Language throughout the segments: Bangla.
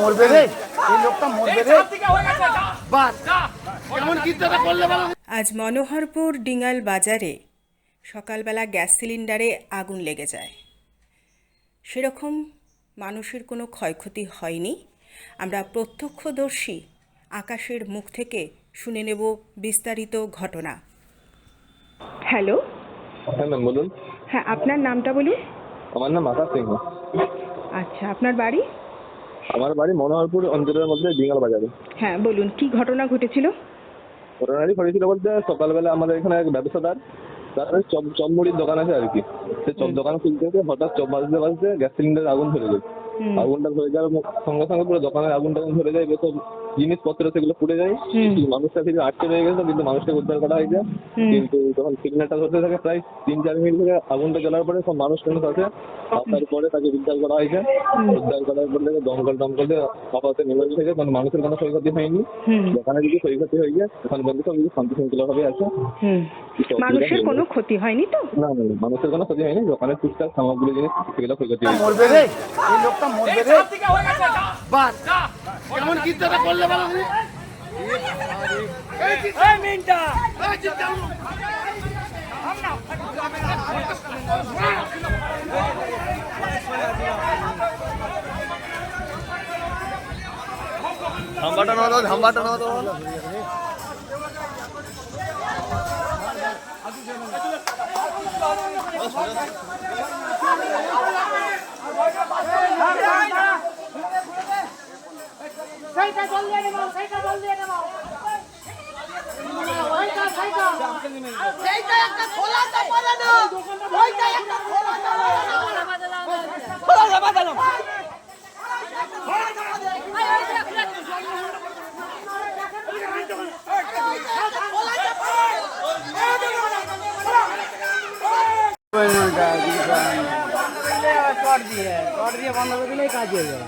মরবে রে। এই লোকটা মরবে রে। বাস কেমন চিন্তাটা করলে বলো। আজ মনোহরপুর ডিঙ্গাল বাজারে সকালবেলা গ্যাস সিলিন্ডারে আগুন লেগে যায়। সেরকম মানুষের কোনো ক্ষয়ক্ষতি হয়নি। আমরা প্রত্যক্ষদর্শী আকাশের মুখ থেকে শুনে নেব বিস্তারিত ঘটনা। হ্যালো। হ্যাঁ ম্যাম বলুন। হ্যাঁ আপনার নামটা বলুন। আমার নাম আকাশ সিংহ। আচ্ছা আপনার বাড়ি? আমার বাড়ি মনোহরপুর অঞ্চলের মধ্যে ডিঙ্গাল বাজারে। হ্যাঁ বলুন কি ঘটনা ঘটেছিল? ঘটনাটি ঘটেছিল বলতে সকালবেলা আমাদের এখানে এক ব্যবসাদার তার চপ চপ মুড়ির দোকান আছে আর কি। সে চপ দোকান খুলতে হঠাৎ চপ বাজতে বাজতে গ্যাস সিলিন্ডারে আগুন ধরে হুম। আগুনটা ধরে যাওয়ার সঙ্গে সঙ্গে পুরো দোকানের আগুনটা ধরে যায় সব জিনিসপত্র সেগুলো পুড়ে যায়। মানুষটা কিছু আটকে রয়ে গেছে কিন্তু মানুষটাকে উদ্ধার করা হয়েছে। কিন্তু যখন সিলিন্ডারটা ধরতে থাকে প্রায় তিন চার মিনিট থেকে আগুনটা জ্বলার পরে সব মানুষ টানুষ আছে পরে তাকে উদ্ধার করা হয়েছে। উদ্ধার করার পরে তাকে দমকল টমকল দিয়ে আপাতত নেমে গেছে কারণ মানুষের কোনো ক্ষয়ক্ষতি হয়নি। দোকানে যদি ক্ষয়ক্ষতি হয়ে যায় এখন বন্ধু সব কিছু শান্তি শৃঙ্খলা ভাবে আছে মানুষের কোনো ক্ষতি হয়নি তো? না না মানুষের কোনো ক্ষতি হয়নি। দোকানে টুকটাক সামগ্রী জিনিস সেগুলো ক্ষয়ক্ষতি হয়েছে মরবে রে? এই লোকটা মরবে রে? বাস। কেমন চিন্তাটা করলে বলো দিদি? এই চিন্তা- এই চিন্তা- ধাম্বাটা না দাও ধাম্বাটা না সেইটা জল দিয়ে নেব সেইটা জল দিয়ে নেব সেইটা সেইটা চট দিয়ে চট দিলেই কাজ হয়ে যাবে।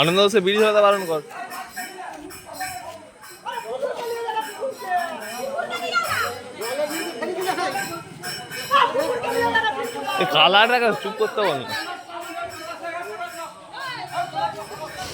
আনন্দ সে বিড়ি ধরাতে বারণ কর। কালারটা চুপ করতে বল না।